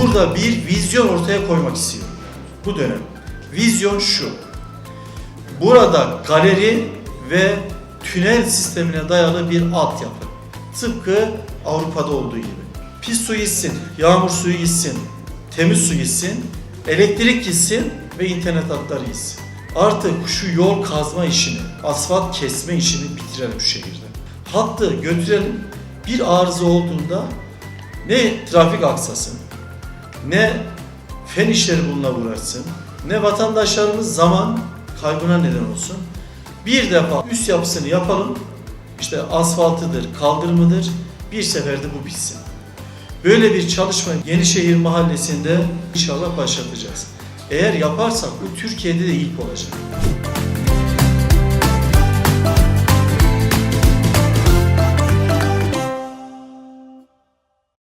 burada bir vizyon ortaya koymak istiyorum. Bu dönem. Vizyon şu. Burada galeri ve tünel sistemine dayalı bir altyapı. Tıpkı Avrupa'da olduğu gibi. Pis su gitsin, yağmur suyu gitsin, temiz su gitsin, elektrik gitsin ve internet hatları gitsin. Artık şu yol kazma işini, asfalt kesme işini bitirelim şu şehirde. Hattı götürelim. Bir arıza olduğunda ne trafik aksasın, ne fen işleri bununla uğraşsın, ne vatandaşlarımız zaman kaybına neden olsun. Bir defa üst yapısını yapalım, işte asfaltıdır, kaldırımıdır, bir seferde bu bitsin. Böyle bir çalışma Yenişehir Mahallesi'nde inşallah başlatacağız. Eğer yaparsak bu Türkiye'de de ilk olacak.